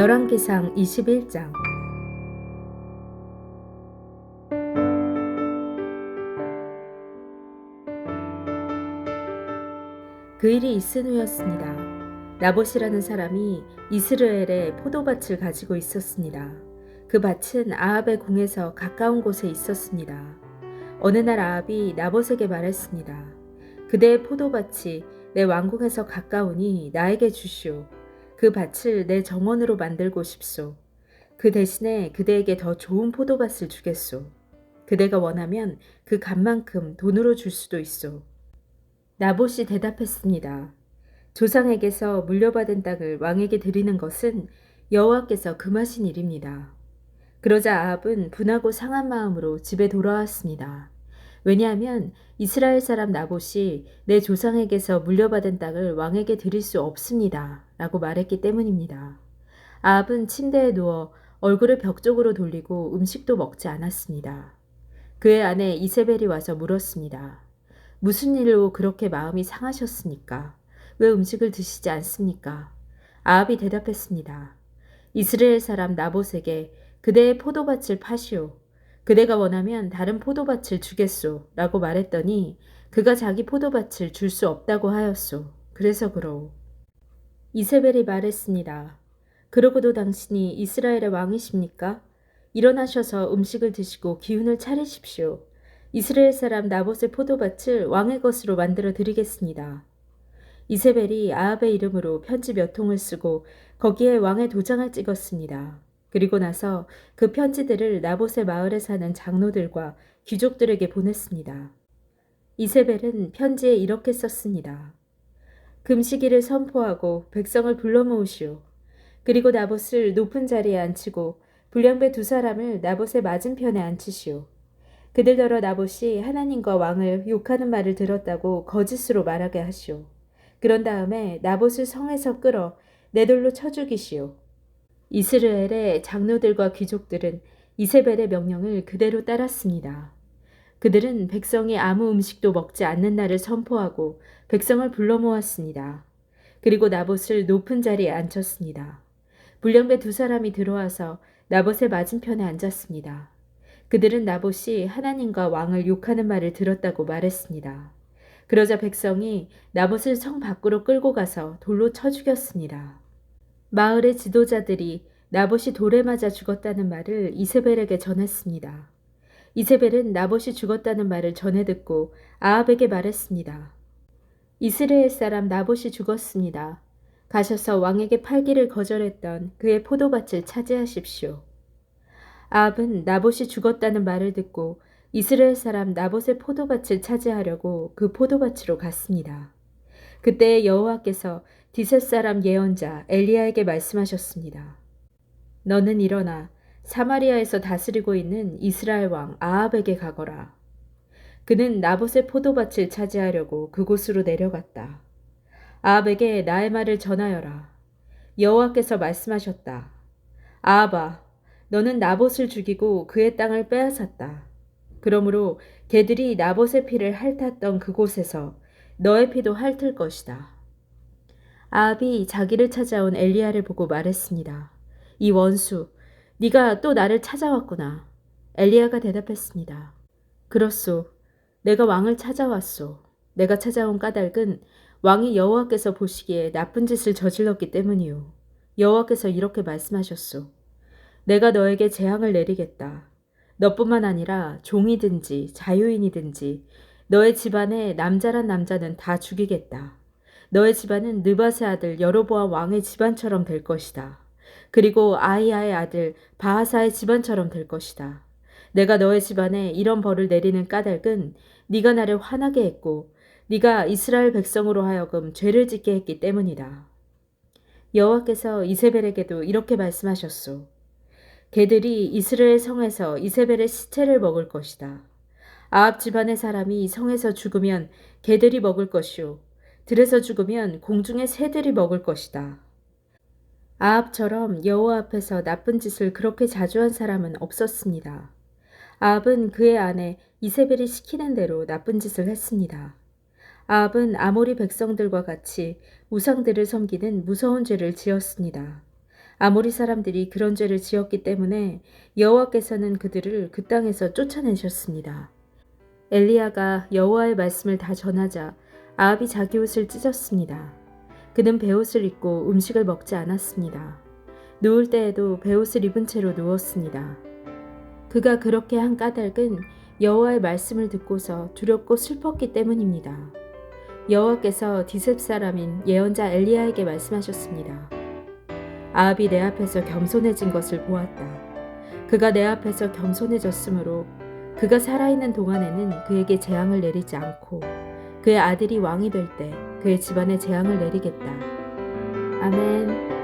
열왕기상 21장 그 일이 있은 후였습니다. 나봇이라는 사람이 이스라엘에 포도밭을 가지고 있었습니다. 그 밭은 아합의 궁에서 가까운 곳에 있었습니다. 어느 날 아합이 나봇에게 말했습니다. 그대의 포도밭이 내 왕궁에서 가까우니 나에게 주시오. 그 밭을 내 정원으로 만들고 싶소. 그 대신에 그대에게 더 좋은 포도밭을 주겠소. 그대가 원하면 그 값만큼 돈으로 줄 수도 있소. 나봇이 대답했습니다. 조상에게서 물려받은 땅을 왕에게 드리는 것은 여호와께서 금하신 일입니다. 그러자 아합은 분하고 상한 마음으로 집에 돌아왔습니다. 왜냐하면 이스라엘 사람 나봇이 내 조상에게서 물려받은 땅을 왕에게 드릴 수 없습니다. 라고 말했기 때문입니다. 아합은 침대에 누워 얼굴을 벽 쪽으로 돌리고 음식도 먹지 않았습니다. 그의 아내 이세벨이 와서 물었습니다. 무슨 일로 그렇게 마음이 상하셨습니까? 왜 음식을 드시지 않습니까? 아합이 대답했습니다. 이스라엘 사람 나봇에게 그대의 포도밭을 파시오. 그대가 원하면 다른 포도밭을 주겠소. 라고 말했더니 그가 자기 포도밭을 줄 수 없다고 하였소. 그래서 그러오. 이세벨이 말했습니다. 그러고도 당신이 이스라엘의 왕이십니까? 일어나셔서 음식을 드시고 기운을 차리십시오. 이스라엘 사람 나봇의 포도밭을 왕의 것으로 만들어 드리겠습니다. 이세벨이 아합의 이름으로 편지 몇 통을 쓰고 거기에 왕의 도장을 찍었습니다. 그리고 나서 그 편지들을 나봇의 마을에 사는 장로들과 귀족들에게 보냈습니다. 이세벨은 편지에 이렇게 썼습니다. 금시기를 선포하고 백성을 불러 모으시오. 그리고 나봇을 높은 자리에 앉히고 불량배 두 사람을 나봇의 맞은편에 앉히시오. 그들더러 나봇이 하나님과 왕을 욕하는 말을 들었다고 거짓으로 말하게 하시오. 그런 다음에 나봇을 성에서 끌어 내 돌로 쳐 죽이시오. 이스라엘의 장로들과 귀족들은 이세벨의 명령을 그대로 따랐습니다. 그들은 백성이 아무 음식도 먹지 않는 날을 선포하고 백성을 불러 모았습니다. 그리고 나봇을 높은 자리에 앉혔습니다. 불량배 두 사람이 들어와서 나봇의 맞은편에 앉았습니다. 그들은 나봇이 하나님과 왕을 욕하는 말을 들었다고 말했습니다. 그러자 백성이 나봇을 성 밖으로 끌고 가서 돌로 쳐 죽였습니다. 마을의 지도자들이 나봇이 돌에 맞아 죽었다는 말을 이세벨에게 전했습니다. 이세벨은 나봇이 죽었다는 말을 전해 듣고 아합에게 말했습니다. 이스라엘 사람 나봇이 죽었습니다. 가셔서 왕에게 팔기를 거절했던 그의 포도밭을 차지하십시오. 아합은 나봇이 죽었다는 말을 듣고 이스라엘 사람 나봇의 포도밭을 차지하려고 그 포도밭으로 갔습니다. 그때 여호와께서 디셋 사람 예언자 엘리야에게 말씀하셨습니다. 너는 일어나 사마리아에서 다스리고 있는 이스라엘 왕 아합에게 가거라. 그는 나봇의 포도밭을 차지하려고 그곳으로 내려갔다. 아합에게 나의 말을 전하여라. 여호와께서 말씀하셨다. 아합아, 너는 나봇을 죽이고 그의 땅을 빼앗았다. 그러므로 개들이 나봇의 피를 핥았던 그곳에서 너의 피도 핥을 것이다. 아합이 자기를 찾아온 엘리야를 보고 말했습니다. 이 원수, 네가 또 나를 찾아왔구나. 엘리야가 대답했습니다. 그렇소. 내가 왕을 찾아왔소. 내가 찾아온 까닭은 왕이 여호와께서 보시기에 나쁜 짓을 저질렀기 때문이요. 여호와께서 이렇게 말씀하셨소. 내가 너에게 재앙을 내리겠다. 너뿐만 아니라 종이든지 자유인이든지 너의 집안에 남자란 남자는 다 죽이겠다. 너의 집안은 느바세 아들 여로보암 왕의 집안처럼 될 것이다. 그리고 아이야의 아들 바하사의 집안처럼 될 것이다. 내가 너의 집안에 이런 벌을 내리는 까닭은 네가 나를 화나게 했고 네가 이스라엘 백성으로 하여금 죄를 짓게 했기 때문이다. 여호와께서 이세벨에게도 이렇게 말씀하셨소. 개들이 이스라엘 성에서 이세벨의 시체를 먹을 것이다. 아합 집안의 사람이 성에서 죽으면 개들이 먹을 것이요 들에서 죽으면 공중의 새들이 먹을 것이다. 아합처럼 여호와 앞에서 나쁜 짓을 그렇게 자주 한 사람은 없었습니다. 아합은 그의 아내 이세벨이 시키는 대로 나쁜 짓을 했습니다. 아합은 아모리 백성들과 같이 우상들을 섬기는 무서운 죄를 지었습니다. 아모리 사람들이 그런 죄를 지었기 때문에 여호와께서는 그들을 그 땅에서 쫓아내셨습니다. 엘리야가 여호와의 말씀을 다 전하자 아합이 자기 옷을 찢었습니다. 그는 베옷을 입고 음식을 먹지 않았습니다. 누울 때에도 베옷을 입은 채로 누웠습니다. 그가 그렇게 한 까닭은 여호와의 말씀을 듣고서 두렵고 슬펐기 때문입니다. 여호와께서 디셉 사람인 예언자 엘리야에게 말씀하셨습니다. 아합이 내 앞에서 겸손해진 것을 보았다. 그가 내 앞에서 겸손해졌으므로 그가 살아있는 동안에는 그에게 재앙을 내리지 않고 그의 아들이 왕이 될 때 그의 집안에 재앙을 내리겠다. 아멘.